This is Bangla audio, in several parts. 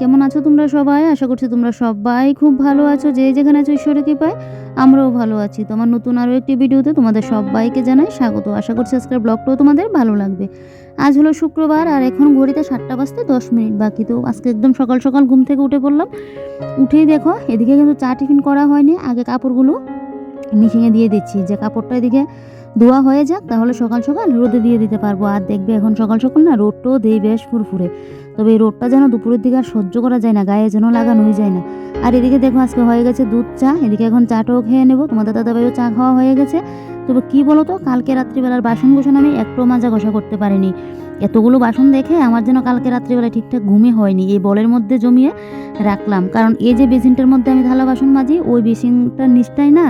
কেমন আছো তোমরা সবাই? আশা করছি তোমরা সবাই খুব ভালো আছো। যে যেখানে আছো, ঈশ্বরের কৃপায়, আমরাও ভালো আছি। তোমার নতুন আরও একটি ভিডিওতে তোমাদের সবাইকে জানাই স্বাগত। আশা করছি আজকের ব্লগটাও তোমাদের ভালো লাগবে। আজ হলো শুক্রবার আর এখন ঘড়িতে সাতটা বাজতে দশ মিনিট বাকি। তো আজকে একদম সকাল সকাল ঘুম থেকে উঠে পড়লাম। উঠেই দেখো, এদিকে কিন্তু চা টিফিন করা হয়নি। আগে কাপড়গুলো মিশিয়ে দিয়ে দিচ্ছি। যে কাপড়টা এদিকে ধোয়া হয়ে যাক, তাহলে সকাল সকাল রোদে দিয়ে দিতে পারব। আর দেখবে এখন সকাল সকাল না রোদটাও দেই বেশ ফুরফুরে। তবে এই রোডটা যেন দুপুরের দিকে আর সহ্য করা যায় না, গায়ে যেন লাগানো হয়ে যায় না। আর এদিকে দেখো আজকে হয়ে গেছে দুধ চা, এদিকে এখন চাটাও খেয়ে নেব। তোমাদের দাদাভাইও চা খাওয়া হয়ে গেছে। তবে কী বলো তো কালকে রাত্রিবেলার বাসন গোসন আমি একটু মাজা ঘষা করতে পারিনি। এতগুলো বাসন দেখে আমার যেন কালকে রাত্রিবেলা ঠিকঠাক ঘুমই হয়নি। এই বলের মধ্যে জমিয়ে রাখলাম। কারণ এই যে বেসিনটার মধ্যে আমি থালা বাসন মাজি, ওই বেসিনটার নিচটাই না,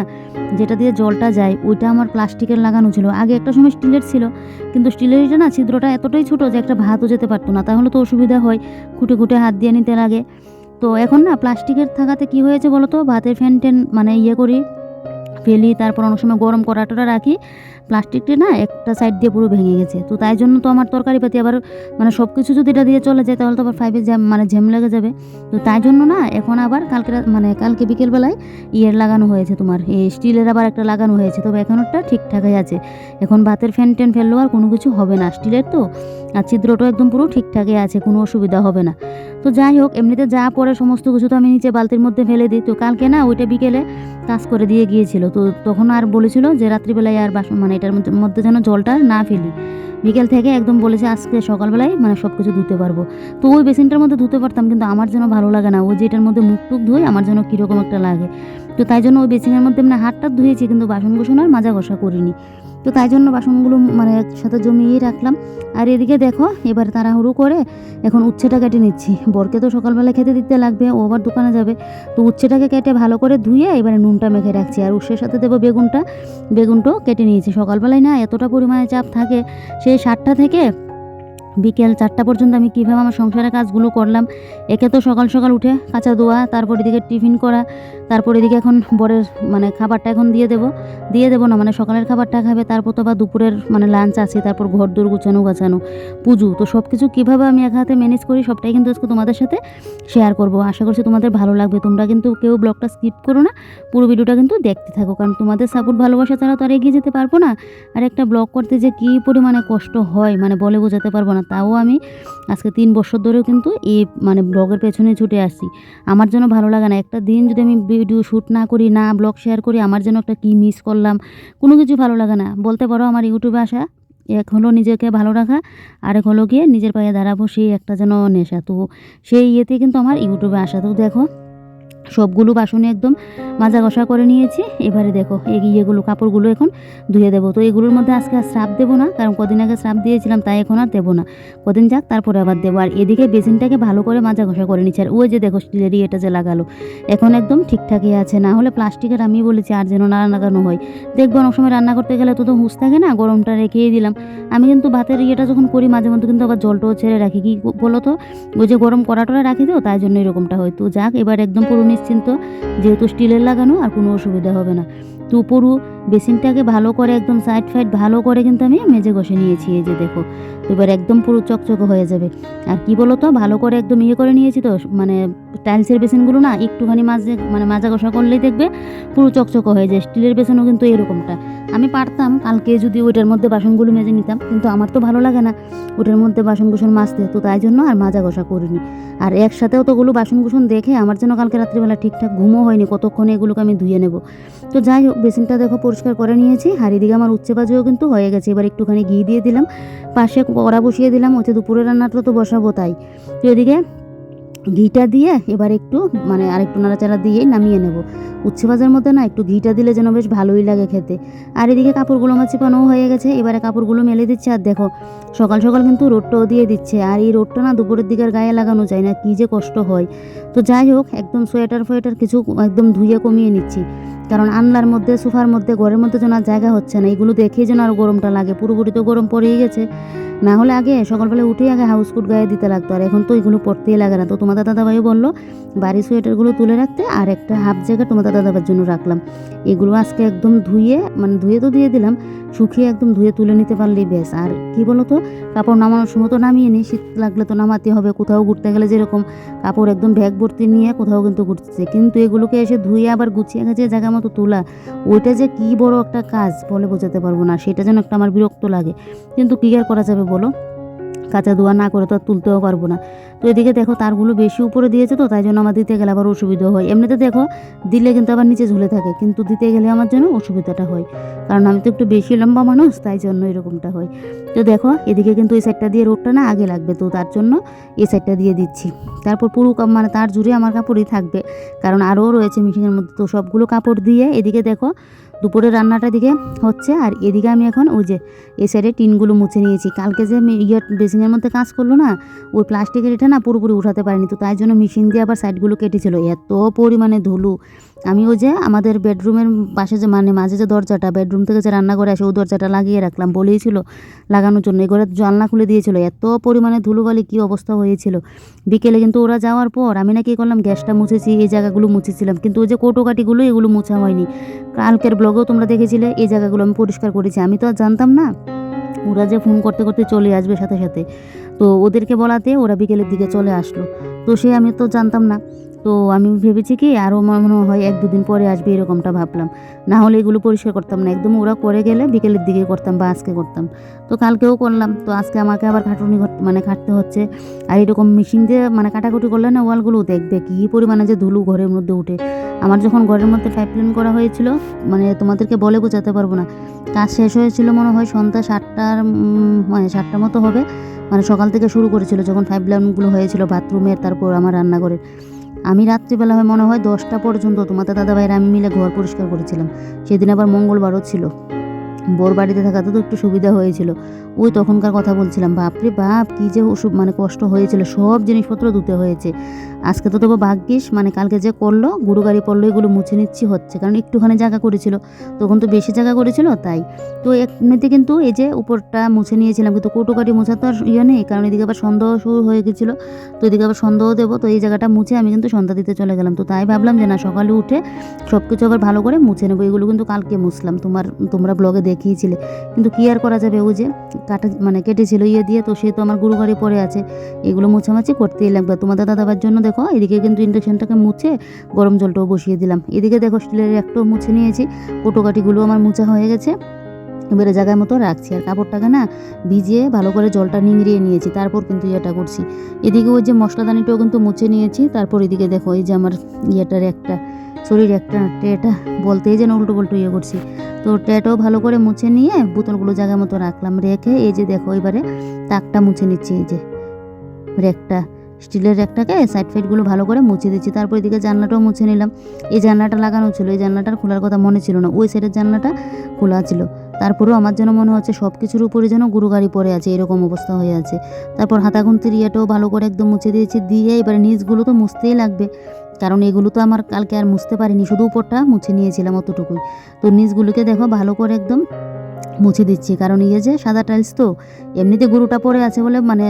যেটা দিয়ে জলটা যায়, ওইটা আমার প্লাস্টিকের লাগানো ছিল। আগে একটা সময় স্টিলের ছিল, কিন্তু স্টিলের এটা না ছিদ্রটা এতটাই ছোটো যে একটা ভাতও যেতে পারতো না। তাহলে তো অসুবিধা হয়, খুঁটে খুঁটে হাত দিয়ে নিতে লাগে। তো এখন না প্লাস্টিকের থাকাতে কি হয়েছে বলো তো? ভাতের ফ্যান ট্যান মানে ইয়ে করি, ফেলি, তারপর অনেক সময় গরম করাটা রাখি প্লাস্টিকটা না একটা সাইড দিয়ে পুরো ভেঙে গেছে। তো তাই জন্য তো আমার তরকারি পাতি আবার মানে সব কিছু যদি এটা দিয়ে চলে যায়, তাহলে তো আবার ফাইভে মানে ঝ্যাম লেগে যাবে। তো তাই জন্য না এখন আবার কালকে মানে কালকে বিকেলবেলায় ইয়ের লাগানো হয়েছে তোমার, এই স্টিলের আবার একটা লাগানো হয়েছে। তবে এখন ওটা ঠিকঠাকই আছে। এখন ভাতের ফ্যান ট্যান ফেললেও আর কোনো কিছু হবে না। স্টিলের তো আর ছিদ্রটাও একদম পুরো ঠিকঠাকই আছে, কোনো অসুবিধা হবে না। তো যাই হোক, এমনিতে যা পরে সমস্ত কিছু তো আমি নিচে বালতির মধ্যে ফেলে দিই। তো কালকে না ওইটা বিকেলে কাজ করে দিয়ে গিয়েছিল। তো তখন আর বলেছিল যে রাত্রিবেলায় আর বাসন মানে এটার মধ্যে- যেন জলটা না ফেলি। বিকেল থেকে একদম বলেছে, আজকে সকালবেলায় মানে সব কিছু ধুতে পারব। তো ওই বেসিনটার মধ্যে ধুতে পারতাম, কিন্তু আমার যেন ভালো লাগে না। ওই যেটার মধ্যে মুখ টুক ধুই আমার যেন কীরকম একটা লাগে। তো তাই জন্য ওই বেসিনের মধ্যে মানে হাতটা ধুয়েছি, কিন্তু বাসন কুসন আর মাজা ঘষা করিনি। তো তাই জন্য বাসনগুলো মানে একসাথে জমিয়ে রাখলাম। আর এদিকে দেখো, এবার তাড়াহুড়ো করে এখন উচ্ছেটা কেটে নিচ্ছি। বরকে তো সকালবেলা খেতে দিতে লাগবে, ও আবার দোকানে যাবে। তো উচ্ছেটাকে কেটে ভালো করে ধুয়ে এবারে নুনটা মেখে রাখছি। আর উচ্ছের সাথে দেবো বেগুনটা। বেগুনটাও কেটে নিয়েছি। সকালবেলায় না এতটা পরিমাণে চাপ থাকে, সেই সাতটা থেকে বিকেল চারটা পর্যন্ত আমি কীভাবে আমার সংসারের কাজগুলো করলাম। একে তো সকাল সকাল উঠে কাঁচা ধোয়া, তারপর এদিকে টিফিন করা, তারপর এদিকে এখন বরের মানে খাবারটা এখন দিয়ে দেবো। দিয়ে দেবো না মানে সকালের খাবারটা খাবে, তারপর তো আবার দুপুরের মানে লাঞ্চ আছে, তারপর ঘর দূর গুছানো, গাছানো, পুজো। তো সব কিছু কীভাবে আমি এক হাতে ম্যানেজ করি, সবটাই কিন্তু আজকে তোমাদের সাথে শেয়ার করব। আশা করছি তোমাদের ভালো লাগবে। তোমরা কিন্তু কেউ ব্লগটা স্কিপ করো না, পুরো ভিডিওটা কিন্তু দেখতে থাকো। কারণ তোমাদের সাপোর্ট ভালোবাসা ছাড়া তো আর এগিয়ে যেতে পারব না। আর একটা ব্লগ করতে যে কী পরিমাণে কষ্ট হয় মানে বলে বোঝাতে পারব না। তাও আমি আজকে তিন বছর ধরেও কিন্তু এই মানে ব্লগের পেছনে ছুটে আসছি। আমার জন্য ভালো লাগে না, একটা দিন যদি আমি ভিডিও শ্যুট না করি, না ব্লগ শেয়ার করি, আমার জন্য একটা কী মিস করলাম, কোনো কিছু ভালো লাগে না। বলতে পারো আমার ইউটিউবে আসা, এক হলো নিজেকে ভালো রাখা, আরেক হলো গিয়ে নিজের পায়ে দাঁড়াবো সেই একটা যেন নেশা। তো সেই ইয়েতে কিন্তু আমার ইউটিউবে আসা। তো দেখো সবগুলো বাসনে একদম মাজা ঘষা করে নিয়েছি। এবারে দেখো, এই ইয়েগুলো, কাপড়গুলো এখন ধুয়ে দেবো। তো এগুলোর মধ্যে আজকে আর শ্রাপ দেবো না, কারণ কদিন আগে শ্রাপ দিয়েছিলাম, তাই এখন আর দেবো না। কদিন যাক, তারপরে আবার দেবো। আর এদিকে বেসিনটাকে ভালো করে মাজা ঘষা করে নিচ্ছে। আর ওই যে দেখো স্টিলের ইয়েটা যে লাগালো, এখন একদম ঠিকঠাকই আছে। না হলে প্লাস্টিকের আমি বলেছি, আর যেন না লাগানো হয়। দেখব, অনেক সময় রান্না করতে গেলে তো তো হুঁশ থাকে না, গরমটা রেখেই দিলাম। আমি কিন্তু ভাতের ইয়েটা যখন করি, মাঝে মধ্যে কিন্তু আবার জলটাও ছেড়ে রাখি। কি বলো তো ওই যে গরম করাটা রাখি তো, তাই জন্য এরকমটা হয়। তো যাক, এবার একদম পুরো নিশ্চিন্ত যেহেতু স্টিলের লাগানো আর কোনো অসুবিধা হবে না। তো বেসিনটাকে ভালো করে একদম সাইড ফাইড ভালো করে কিন্তু আমি মেজে ঘষে নিয়েছি, এই যে দেখো। তো এবার একদম পুরো চকচকে হয়ে যাবে। আর কি বলো তো ভালো করে একদম ইয়ে করে নিয়েছি তো মানে টাইলসের বেসিনগুলো না একটুখানি মাঝে মানে মাজা ঘষা করলেই দেখবে পুরো চকচকে হয়ে যায়। স্টিলের বেসনও কিন্তু এরকমটা। আমি পারতাম, কালকে যদি ওইটার মধ্যে বাসনগুলো মেজে নিতাম, কিন্তু আমার তো ভালো লাগে না ওটার মধ্যে বাসন কুসন মাজতে, তো তাই জন্য আর মাজা ঘষা করিনি। আর একসাথেও তো ওগুলো বাসন কুসন দেখে আমার জন্য কালকে রাত্রিবেলা ঠিকঠাক ঘুমও হয়নি, কতক্ষণে এগুলোকে আমি ধুয়ে নেব। তো যাই হোক, বেসিনটা দেখো পরিষ্কার করে নিয়েছি। আর এদিকে আমার উচ্চে বাজেও কিন্তু হয়ে গেছে। এবার একটুখানি ঘি দিয়ে দিলাম। পাশে কড়া বসিয়ে দিলাম। ওতে দুপুরের রান্নাটা তো বসাবো তাই। তো এদিকে ঘিটা দিয়ে এবার একটু মানে আরেকটু নাড়াচাড়া দিয়েই নামিয়ে নেব। উচ্ছে ভাজার মধ্যে না, একটু ঘিটা দিলে যেন বেশ ভালোই লাগে খেতে। আর এদিকে কাপড়গুলো আমার চিপানোও হয়ে গেছে, এবারে কাপড়গুলো মেলে দিচ্ছে। আর দেখো, সকাল সকাল কিন্তু রোদটাও দিয়ে দিচ্ছে। আর এই রোডটা না দুপুরের দিকের গায়ে লাগানো যায় না, কী যে কষ্ট হয়। তো যাই হোক, একদম সোয়েটার ফোয়েটার কিছু একদম ধুয়ে কমিয়ে নিচ্ছি। কারণ আনলার মধ্যে, সোফার মধ্যে, ঘরের মধ্যে যেন আর জায়গা হচ্ছে না, এগুলো দেখেই যেন আর গরমটা লাগে। পুরোপুরি তো গরম পড়েই গেছে। না হলে আগে সকালবেলা উঠেই আগে হাউস কোট গায়ে দিতে লাগতো, আর এখন তো এগুলো পড়তেই লাগে না। তো তোমাদের দাদাভাইও বলল বাড়ি সোয়েটারগুলো তুলে রাখতে আর একটা হাফ জ্যাকেট তোমাদের দাদাভাইয়ের জন্য রাখলাম। এগুলো আজকে একদম ধুয়ে মানে ধুয়ে তো দিয়ে দিলাম, শুকিয়ে একদম ধুয়ে তুলে নিতে পারলেই বেশ। আর কি বলো তো কাপড় নামানোর সময় তো নামিয়ে নিই, শীত লাগলে তো নামাতে হবে, কোথাও ঘুরতে গেলে যেরকম কাপড় একদম ব্যাগ ভর্তি নিয়ে কোথাও কিন্তু ঘুরতেছে কিন্তু এগুলোকে এসে ধুয়ে আবার গুছিয়ে গেছে জায়গা মতো তোলা, ওইটা যে কী বড় একটা কাজ বলে বোঝাতে পারব না, সেটা যেন একটা আমার বিরক্ত লাগে। কিন্তু কী আর করা যাবে বলো? কাঁচা ধোয়া না করে তো আর তুলতেও পারব না। তো এদিকে দেখো তারগুলো বেশি উপরে দিয়েছে তো, তাই জন্য আমার দিতে গেলে আবার অসুবিধা হয়। এমনিতে দেখো, দিলে কিন্তু আবার নিচে ঝুলে থাকে, কিন্তু দিতে গেলে আমার জন্য অসুবিধাটা হয়। কারণ আমি তো একটু বেশি লম্বা মানুষ, তাই জন্য এরকমটা হয়। তো দেখো, এদিকে কিন্তু এই সাইডটা দিয়ে রোডটা না আগে লাগবে, তো তার জন্য এই সাইডটা দিয়ে দিচ্ছি। তারপর পুরো মানে তার জুড়ে আমার কাপড়ই থাকবে। কারণ আরও রয়েছে মেশিনের মধ্যে, তো সবগুলো কাপড় দিয়ে এদিকে দেখো দুপুরে রান্নাটা দিকে হচ্ছে, আর এদিকে আমি এখন ওই যে এ সাইডে টিনগুলো মুছে নিয়েছি। কালকে যে ইয়ে বেসিংয়ের মধ্যে কাজ করল না, ওই প্লাস্টিকের এটা না পুরোপুরি উঠাতে পারিনি তো, তাই জন্য মেশিন দিয়ে আবার সাইডগুলো কেটেছিল। এত পরিমাণে ধুলো। আমি ওই যে আমাদের বেডরুমের পাশে যে মানে মাঝে যে দরজাটা বেডরুম থেকে যে রান্না করে আসে ওই দরজাটা লাগিয়ে রাখলাম। বলেই ছিল লাগানোর জন্য এগুলো জানলা খুলে দিয়েছিল। এত পরিমাণে ধুলোবালি কী অবস্থা হয়েছিল। বিকেলে কিন্তু ওরা যাওয়ার পর আমি না কি করলাম গ্যাসটা মুছেছি, এই জায়গাগুলো মুছেছিলাম। কিন্তু ওই যে কৌটোকাটিগুলো এগুলো মোছা হয়নি। কালকের ব্লগেও তোমরা দেখেছিলে, এই জায়গাগুলো আমি পরিষ্কার করেছি। আমি তো আর জানতাম না। ওরা যে ফোন করতে করতে চলে আসবে সাথে সাথে। তো ওদেরকে বলাতে ওরা বিকেলের দিকে চলে আসলো। তো সে আমি তো জানতাম না। তো আমি ভেবেছি কি আরও মনে হয় এক দুদিন পরে আসবে এরকমটা ভাবলাম। না হলে এগুলো পরিষ্কার করতাম না। একদম ওরা করে গেলে বিকেলের দিকে করতাম বা আজকে করতাম। তো কালকেও করলাম। তো আজকে আমাকে আবার খাটুনি মানে খাটতে হচ্ছে। আর এরকম মেশিন দিয়ে মানে কাটাকুটি করলে না ওয়ালগুলো দেখবে কী পরিমাণে যে ধুলো ঘরের মধ্যে উঠে। আমার যখন ঘরের মধ্যে পাইপ লাইন করা হয়েছিল মানে তোমাদেরকে বলে বোঝাতে পারব না। কাজ শেষ হয়েছিল মনে হয় সন্ধ্যা সাতটার মানে সাতটার মতো হবে। মানে সকাল থেকে শুরু করেছিল যখন পাইপ লাইনগুলো হয়েছিল বাথরুমের তারপর আমার রান্নাঘরের। আমি রাত্রিবেলা হয় মনে হয় দশটা পর্যন্ত তোমাদের দাদাভাইয়ের আমি মিলে ঘর পরিষ্কার করেছিলাম। সেদিন আবার মঙ্গলবারও ছিল। বোর বাড়িতে থাকাতে তো একটু সুবিধা হয়েছিল। ওই তখনকার কথা বলছিলাম, বাপরে বাপ, কী যে ওষুধ মানে কষ্ট হয়েছিল, সব জিনিসপত্র ধুতে হয়েছে। আজকে তো তবু ভাগ্যিস মানে কালকে যে করল, গুরু গাড়ি পড়ল, এগুলো মুছে নিচ্ছি হচ্ছে, কারণ একটুখানি জায়গা করেছিল, তখন তো বেশি জায়গা করেছিল, তাই। তো এমনিতে কিন্তু এই যে উপরটা মুছে নিয়েছিলাম, কিন্তু কৌটোকাটি মোছা তো আর ইয়ে নেই, কারণ এদিকে আবার সন্দেহ শুরু হয়ে গেছিল, তো এদিকে আবার সন্দেহ দেবো, তো এই জায়গাটা মুছে আমি কিন্তু সন্ধ্যা দিতে চলে গেলাম, তো তাই ভাবলাম যে না, সকালে উঠে সব কিছু আবার ভালো করে মুছে নেব, এগুলো কিন্তু কালকে মুছলাম, তোমার, তোমরা ব্লগে দেখিয়েছিলে, কিন্তু কি আর করা যাবে ও যে, কাটা মানে কেটেছিল ইয়ে দিয়ে, তো সে তো আমার গুরু গাড়ি পড়ে আছে, এগুলো মোছামাছি করতেই লাগবে, তোমাদের দাদাবার জন্য দেখো, এদিকে কিন্তু ইন্ডাকশানটাকে মুছে গরম জলটাও বসিয়ে দিলাম। এদিকে দেখো, স্টিলের একটাও মুছে নিয়েছি কোটোকাটিগুলো আমার মোছা হয়ে গেছে। এবারে জায়গার মতো রাখছি। আর কাপড়টাকে না ভিজিয়ে ভালো করে জলটা নিংড়িয়ে নিয়েছি, তারপর কিন্তু ইয়েটা করছি। এদিকে ওই যে মশলাদানিটাও কিন্তু মুছে নিয়েছি, তারপর এদিকে দেখো, এই যে আমার ইয়েটার একটা, শরীর একটা ট্রেটা বলতেই যেন উল্টো পাল্টো ইয়ে করছি। তো ট্রেটাও ভালো করে মুছে নিয়ে বোতলগুলো জায়গা মতো রাখলাম, রেখে এই যে দেখো, এবারে তাকটা মুছে নিচ্ছি, এই যে, রেকটা স্টিলের রেকটাকে সাইড ফাইডগুলো ভালো করে মুছে দিচ্ছি। তারপর এদিকে জানলাটাও মুছে নিলাম। এই জানলাটা লাগানো ছিল, এই জানলাটার খোলার কথা মনে ছিল না। ওই সাইডের জানলাটা খোলা ছিল। তারপরেও আমার যেন মনে হচ্ছে সব কিছুর উপরে যেন গুরু গাড়ি পড়ে আছে, এরকম অবস্থা হয়ে আছে। তারপর হাতাগুন্তির ইয়েটাও ভালো করে একদম মুছে দিয়েছি। দিয়ে এবারে নিচগুলো তো মুছতেই লাগবে। কারণ এগুলো তো আমার কালকে আর মুছতে পারিনি, শুধু উপরটা মুছে নিয়েছিলাম অতটুকুই। তো নিচগুলোকে দেখো ভালো করে একদম মুছে দিচ্ছি। কারণ ইয়ে যে সাদা টাইলস তো, এমনিতে গুরুটা পড়ে আছে বলে মানে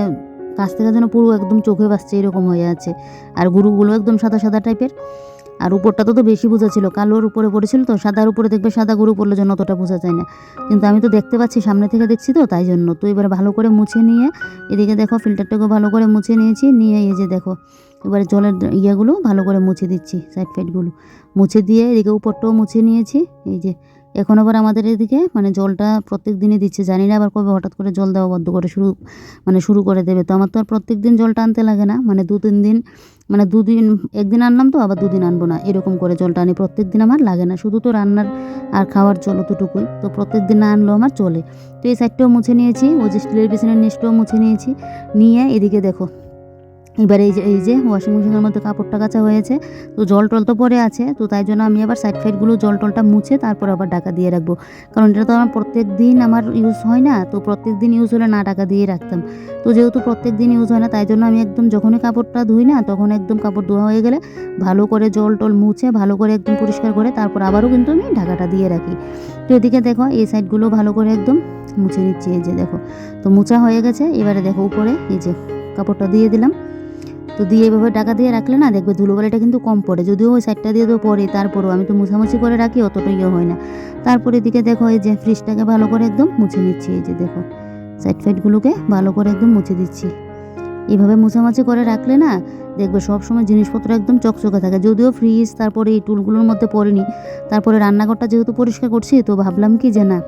কাছ থেকে যেন পুরো একদম চোখে বাসছে এরকম হয়ে আছে। আর গুরুগুলো একদম সাদা সাদা টাইপের আর উপরটা তো তো বেশি বোঝা ছিল, কালোর উপরে পড়েছিল তো, সাদার উপরে দেখবে সাদা গরু পড়লে জন্য অতটা বোঝা যায় না। কিন্তু আমি তো দেখতে পাচ্ছি, সামনে থেকে দেখছি তো, তাই জন্য। তো এবার ভালো করে মুছে নিয়ে, এদিকে দেখো ফিল্টারটাকে ভালো করে মুছে নিয়েছি, নিয়ে এই যে দেখো, এবারে জলের ইয়েগুলো ভালো করে মুছে দিচ্ছি সাইড ফাইডগুলো মুছে দিয়ে এদিকে উপরটাও মুছে নিয়েছি, এই যে এখন আবার আমাদের এদিকে মানে জলটা প্রত্যেক দিনই দিচ্ছে। জানি না আবার কবে হঠাৎ করে জল দেওয়া বন্ধ করে শুরু মানে শুরু করে দেবে। তো আমার তো আর প্রত্যেক দিন জলটা আনতে লাগে না। মানে দু তিন দিন মানে দুদিন একদিন আনলাম তো, আবার দুদিন আনব না। এরকম করে জলটা আনি। প্রত্যেক দিন আমার লাগে না। শুধু তো রান্নার আর খাওয়ার জল অতটুকুই। তো প্রত্যেক দিন না আনলেও আমার চলে। তো এই সাইডটাও মুছে নিয়েছি। ওই যে স্টিলের বেসিনের নিচটাও মুছে নিয়েছি। নিয়ে এদিকে দেখো। এবার এই যে এই যে ওয়াশিং মেশিনের মধ্যে কাপড়টা কাচা হয়েছে, তো জল টল তো পরে আছে, তো তাই জন্য আমি আবার সাইড ফাইডগুলো জল টলটা মুছে তারপর আবার ঢাকা দিয়ে রাখব। কারণ এটা তো আমার প্রত্যেক দিন আমার ইউজ হয় না, তো প্রত্যেক দিন ইউজ হলে না ঢাকা দিয়ে রাখতাম। তো যেহেতু প্রত্যেক দিন ইউজ হয় না, তাই জন্য আমি একদম যখনই কাপড়টা ধুই না, তখন একদম কাপড় ধোয়া হয়ে গেলে ভালো করে জল টল মুছে, ভালো করে একদম পরিষ্কার করে তারপর আবারও কিন্তু আমি ঢাকাটা দিয়ে রাখি। তো এদিকে দেখো, এই সাইডগুলো ভালো করে একদম মুছে নিচ্ছি, এই যে দেখো। তো মুছা হয়ে গেছে, এবারে দেখো উপরে এই যে কাপড়টা দিয়ে দিলাম। তো দিয়ে এভাবে টাকা দিয়ে রাখলে না দেখবে ধুলোবালিটা কিন্তু কম পড়ে। যদিও ওই সাইডটা দিয়ে তো পড়ে, তারপরেও আমি তো মুছামুছি করে রাখি অতটা ইয়ে হয় না। তারপরে এদিকে দেখো এই যে ফ্রিজটাকে ভালো করে একদম মুছে নিচ্ছি, এই যে দেখো সাইড ফাইডগুলোকে ভালো করে একদম মুছে দিচ্ছি। এভাবে মুছামাছি করে রাখলে না দেখবে সব সময় জিনিসপত্র একদম চকচকে থাকে। যদিও ফ্রিজ তারপরে এই টুলগুলোর মধ্যে পড়েনি, তারপরে রান্নাঘরটা যেহেতু পরিষ্কার করছি, তো ভাবলাম কি যে না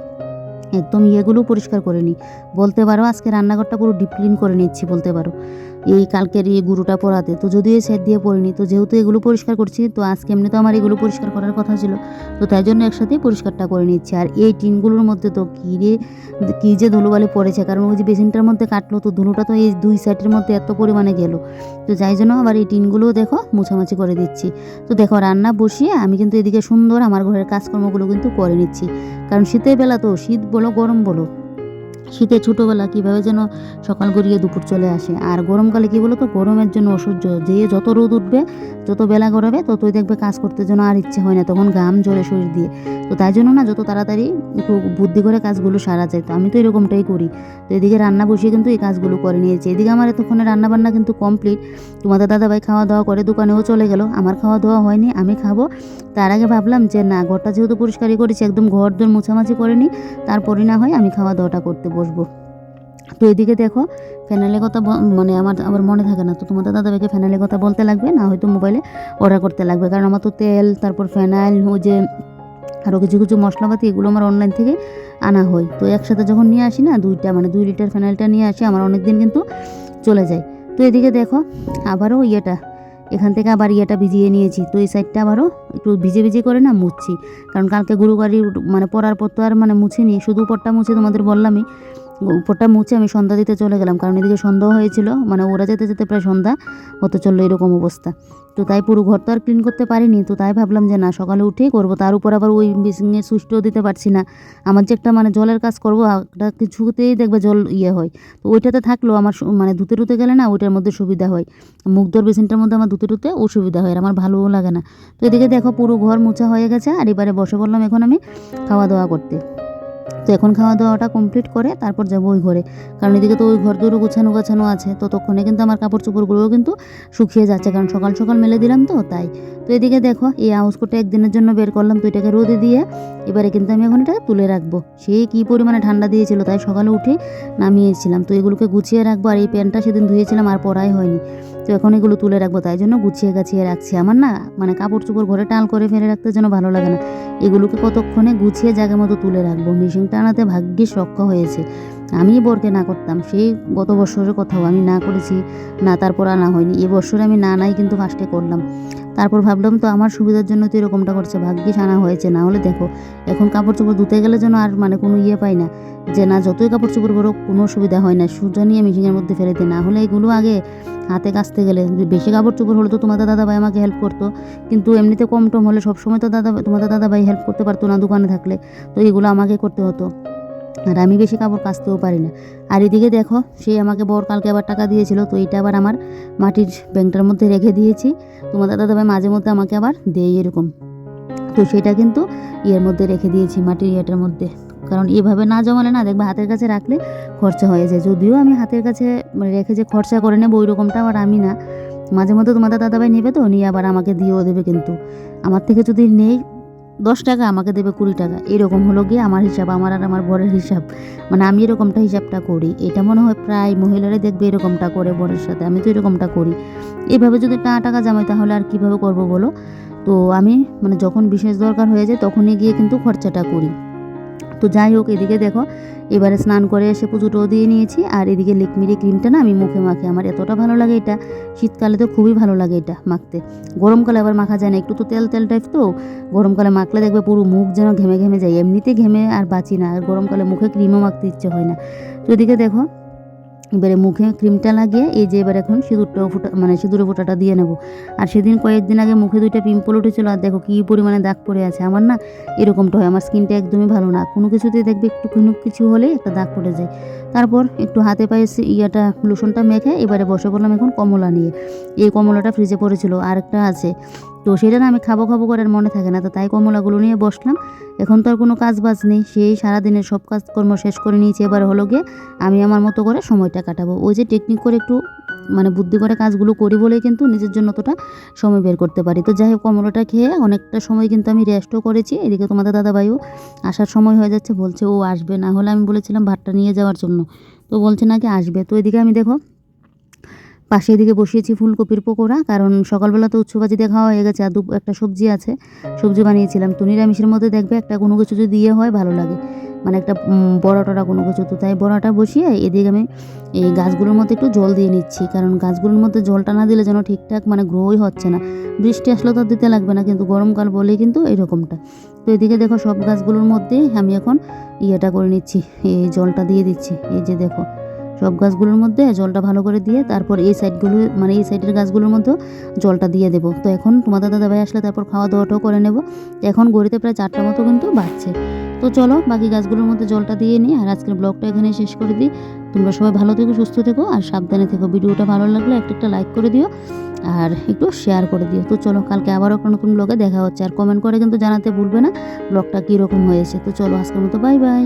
একদম ইয়েগুলো পরিষ্কার করে নিই। বলতে পারো আজকে রান্নাঘরটা পুরো ডিপ ক্লিন করে নিচ্ছি, বলতে পারো। এই কালকের এই গুঁড়োটা পরাতে তো যদিও সেট দিয়ে পরিনি তো যেহেতু এগুলো পরিষ্কার করছি, তো আজকে এমনি তো আমার এগুলো পরিষ্কার করার কথা ছিল, তো তাই জন্য একসাথেই পরিষ্কারটা করে নিচ্ছি। আর এই টিনগুলোর মধ্যে তো কী রে, কী যে ধুলোবালি পড়েছে, কারণ ওই যে বেসিনটার মধ্যে কাটলো, তো ধুলোটা তো এই দুই সাইডের মধ্যে এত পরিমাণে গেল। তো যাই জন্য আবার এই টিনগুলোও দেখো মুছামাছি করে দিচ্ছি। তো দেখো রান্না বসিয়ে আমি কিন্তু এদিকে সুন্দর আমার ঘরের কাজকর্মগুলো কিন্তু করে নিচ্ছি। কারণ শীতের বেলা তো শীত বলো, গরম বলো শীতে ছোটোবেলা কীভাবে যেন সকাল গড়িয়ে দুপুর চলে আসে। আর গরমকালে কী বলো তো গরমের জন্য অসহ্য। যে যত রোদ উঠবে, যত বেলা গড়াবে, ততই দেখবে কাজ করতে যেন আর ইচ্ছে হয় না, তখন ঘাম ঝরে শরীর দিয়ে। তো তাই জন্য না, যত তাড়াতাড়ি একটু বুদ্ধি করে কাজগুলো সারা যায়। তো আমি তো এরকমটাই করি। তো এদিকে রান্না বসিয়ে কিন্তু এই কাজগুলো করে নিয়েছি। এদিকে আমার এতক্ষণে রান্না বান্না কিন্তু কমপ্লিট। তোমাদের দাদাভাই খাওয়া দাওয়া করে দোকানেও চলে গেল। আমার খাওয়া দাওয়া হয়নি, আমি খাব। তার আগে ভাবলাম যে না, ঘরটা যেহেতু পরিষ্কারই করেছি, একদম ঘর দোর মোছামাছি করে নিই তারপরে না হয় আমি খাওয়া দাওয়াটা করতে বসবো। তো এদিকে দেখো ফ্যানালের কথা মানে আমার আবার মনে থাকে না। তো তোমাদের দাদাভাইকে ফ্যানালের কথা বলতে লাগবে, না হয়তো মোবাইলে অর্ডার করতে লাগবে। কারণ আমার তো তেল, তারপর ফ্যানাইল ওই যে আরও কিছু কিছু মশলাপাতি, এগুলো আমার অনলাইন থেকে আনা হয়। তো একসাথে যখন নিয়ে আসি না, দুইটা মানে দুই লিটার ফ্যানাইলটা নিয়ে আসি, আমার অনেক দিন কিন্তু চলে যায়। তো এদিকে দেখো, আবারও ইয়েটা এখান থেকে আবার ইয়েটা ভিজিয়ে নিয়েছি। তো এই সাইডটা আবারও একটু ভিজে ভিজে করে না মুছছি। কারণ কালকে গুরু মানে পরার পর তো আর মানে মুছিনি, শুধু উপরটা মুছে তোমাদের বললামই। উপরটা মুছে আমি সন্ধ্যা দিতে চলে গেলাম, কারণ এদিকে সন্ধ্যা হয়েছিল মানে ওরা যেতে যেতে প্রায় সন্ধ্যা হতে চলল এরকম অবস্থা। তো তাই পুরো ঘর তো আর ক্লিন করতে পারিনি, তো তাই ভাবলাম যে না, সকালে উঠেই করব। তার উপর আবার ওই মেশিনের সুইচটাও দিতে পারছি না। আমার যে একটা মানে জলের কাজ করব, একটা কিছুতেই দেখবে জল ইয়ে হয়। তো ওইটাতে থাকলেও আমার মানে ধুতে ধুতে গেলে না, ওইটার মধ্যে সুবিধা হয়। মুগ্ধর বেসিনটার মধ্যে আমার ধুতে ধুতে অসুবিধা হয়, আর আমার ভালোও লাগে না। তো এদিকে দেখো পুরো ঘর মোছা হয়ে গেছে, আর এবারে বসে বললাম এখন আমি খাওয়া দাওয়া করতে। তো এখন খাওয়া দাওয়াটা কমপ্লিট করে তারপর যাব ওই ঘরে। কারণ এদিকে তো ওই ঘর দুটো গোছানো গোছানো আছে, তো ততক্ষণে কিন্তু আমার কাপড় চোপড়গুলোও কিন্তু শুকিয়ে যাচ্ছে, কারণ সকাল সকাল মেলে দিলাম তো, তাই। তো এদিকে দেখো, এই আউসকোটটা একদিনের জন্য বের করলাম, তো এটাকে রোদে দিয়ে এবারে কিন্তু আমি এখন এটাকে তুলে রাখব। সে কী পরিমাণে ঠান্ডা দিয়েছিল তাই সকালে উঠে নামিয়েছিলাম। তো এগুলোকে গুছিয়ে রাখব, আর এই প্যান্টটা সেদিন ধুয়েছিলাম আর পরাই হয়নি। তো এখন এগুলো তুলে রাখব, তাই জন্য গুছিয়ে গাছিয়ে রাখছি। আমার না মানে কাপড় চোপড় ঘরে টাল করে ফেলে রাখতে যেন ভালো লাগে না। এগুলোকে কতক্ষণে গুছিয়ে জায়গা মতো তুলে রাখব মেশিনটা আনাতে ভাগ্যিস রক্ষা হয়েছে। আমি বরকে না করতাম, সেই গত বছরের কথাও আমি না করেছি, না তারপর আনা হয়নি। এ বছরে আমি না নাই কিন্তু ফার্স্টে করলাম। তারপর ভাবলাম তো আমার সুবিধার জন্য তো এরকমটা করছে ভাগ্যিস আনা হয়েছে, না হলে দেখো, এখন কাপড় চোপড় ধুতে গেলে যেন আর মানে কোনো ইয়ে পাই না, যে না যতই কাপড় চোপড় করো কোনো সুবিধা হয় না। সোজা নিয়ে মেশিনের মধ্যে ফেলে দিই না হলে এগুলো আগে হাতে কাচতে গেলে। বেশি কাপড় চোপড় হলে তো তোমাদের দাদাভাই আমাকে হেল্প করতো। কিন্তু এমনিতে কম টম হলে সবসময় তো দাদা, তোমাদের দাদাভাই হেল্প করতে পারতো না দোকানে থাকলে। তো এগুলো আমাকে করতে হতো। আর আমি বেশি কাপড় কাচতেও পারি না। আর এদিকে দেখো সেই আমাকে বর কালকে আবার টাকা দিয়েছিল। তো এটা আবার আমার মাটির ব্যাংকটার মধ্যে রেখে দিয়েছি। তোমাদের দাদাভাই মাঝে মধ্যে আমাকে আবার দেয় এরকম। তো সেটা কিন্তু ইয়ের মধ্যে রেখে দিয়েছি মাটির ইয়েটার মধ্যে। কারণ এভাবে না জমালে না, দেখবে হাতের কাছে রাখলে খরচা হয়ে যায়। যদিও আমি হাতের কাছে মানে রেখে যে খরচা করে নেব ওই রকমটা আবার আমি না। মাঝে মধ্যে তোমাদের দাদাভাই নেবে তো, নিয়ে আবার আমাকে দিয়েও দেবে কিন্তু। আমার থেকে যদি নেই দশ টাকা আমাকে দেবে কুড়ি টাকা। এরকম হলো গিয়ে আমার হিসাব, আমার আর আমার বরের হিসাব। মানে আমি এরকমটা হিসাবটা করি। এটা মনে হয় প্রায় মহিলারাই দেখবে এরকমটা করে বরের সাথে। আমি তো এরকমটা করি। এভাবে যদি না টাকা জামাই, তাহলে আর কীভাবে করব বলো? তো আমি মানে যখন বিশেষ দরকার হয়ে যায়, তখনই গিয়ে কিন্তু খরচাটা করি। তো যাই হোক, এদিকে দেখো, এবারে স্নান করে এসে পুজোটাও দিয়ে নিয়েছি। আর এদিকে লিকমিরি ক্রিমটা না আমি মুখে মাখি, আমার এতটা ভালো লাগে এটা। শীতকালে তো খুবই ভালো লাগে এটা মাখতে। গরমকালে আবার মাখা যায় না, একটু তো তেল তেল টাইপ তো। গরমকালে মাখলে দেখবে পুরো মুখ যেন ঘেমে ঘেমে যায়, এমনিতে ঘেমে আর বাঁচি না। আর গরমকালে মুখে ক্রিমও মাখতে ইচ্ছে হয় না। তো এদিকে দেখো এবারে মুখে ক্রিমটা লাগিয়ে এই যে এবার এখন সিঁদুরটাও ফুটা মানে সিঁদুরের ফোঁটাটা দিয়ে নেব। আর সেদিন কয়েকদিন আগে মুখে দুইটা পিম্পল উঠেছিল আর দেখো কী পরিমাণে দাগ পড়ে আছে। আমার না এরকমটা হয়, আমার স্কিনটা একদমই ভালো না। কোনো কিছুতেই দেখবে একটু কোনো কিছু হলে একটা দাগ পড়ে যায়। তারপর একটু হাতে পায়ে ইয়াটা লোশনটা মেখে এবারে বসে পড়লাম এখন কমলা নিয়ে। এই কমলাটা ফ্রিজে পড়েছিল। আর একটা আছে তো সেটা না আমি খাব খাব করে আর মনে থাকে না। তো তাই কমলাগুলো নিয়ে বসলাম। এখন তো আর কোনো কাজ বাজ নেই। সেই সারাদিনের সব কাজকর্ম শেষ করে নিয়েছি। এবার হলো গিয়ে আমি আমার মতো করে সময়টা কাটাবো। ওই যে টেকনিক করে একটু মানে বুদ্ধি করে কাজগুলো করি বলেই কিন্তু নিজের জন্য অতটা সময় বের করতে পারি। তো যাই হোক, কমলাটা খেয়ে অনেকটা সময় কিন্তু আমি রেস্টও করেছি। এদিকে তোমাদের দাদাভাইও আসার সময় হয়ে যাচ্ছে। বলছে, ও আসবে। না হলে আমি বলেছিলাম, ভাতটা নিয়ে যাওয়ার জন্য। তো বলছে নাকি আসবে? তো এদিকে আমি দেখো পাশে এদিকে বসিয়েছি ফুলকপির পকোড়া কারণ সকালবেলা তো উচ্ছবাজি খাওয়া হয়ে গেছে আর একটা সবজি আছে। সবজি বানিয়েছিলাম। তো নিরামিষের মধ্যে দেখবে একটা কোনো কিছু যদি দিয়ে হয় ভালো লাগে। মানে একটা উম, বড়া টড়া কোনো কিছু। তো তাই বড়াটা বসিয়ে এদিকে আমি এই গাছগুলোর মধ্যে একটু জল দিয়ে নিচ্ছি। কারণ গাছগুলোর মধ্যে জলটা না দিলে যেন ঠিকঠাক মানে গ্রোই হচ্ছে না। বৃষ্টি আসলে তো দিতে লাগবে না কিন্তু গরমকাল বলেই কিন্তু এরকমটা। তো এদিকে দেখো সব গাছগুলোর মধ্যে আমি এখন ইয়েটা করে নিচ্ছি এই জলটা দিয়ে দিচ্ছি। এই যে দেখো সব গাছগুলোর মধ্যে জলটা ভালো করে দিয়ে তারপর এই সাইডগুলো মানে এই সাইডের গাছগুলোর মধ্যেও জলটা দিয়ে দেবো। তো এখন তোমাদের দাদাভাই আসলে তারপর খাওয়া দাওয়াটাও করে নেব। এখন গড়িতে প্রায় চারটা মতো কিন্তু বাড়ছে। তো চলো বাকি গাছগুলোর মধ্যে জলটা দিয়ে নিই আর আজকের ব্লগটা এখানে শেষ করে দিই। তোমরা সবাই ভালো থেকো, সুস্থ থেকো আর সাবধানে থেকো। ভিডিওটা ভালো লাগলে একটা একটা লাইক করে দিও আর একটু শেয়ার করে দিও। তো চলো কালকে আবারও একটা নতুন ব্লগে দেখা হচ্ছে। আর কমেন্ট করে কিন্তু জানাতে ভুলবে না ব্লগটা কীরকম হয়েছে। তো চলো আজকের মতো বাই বাই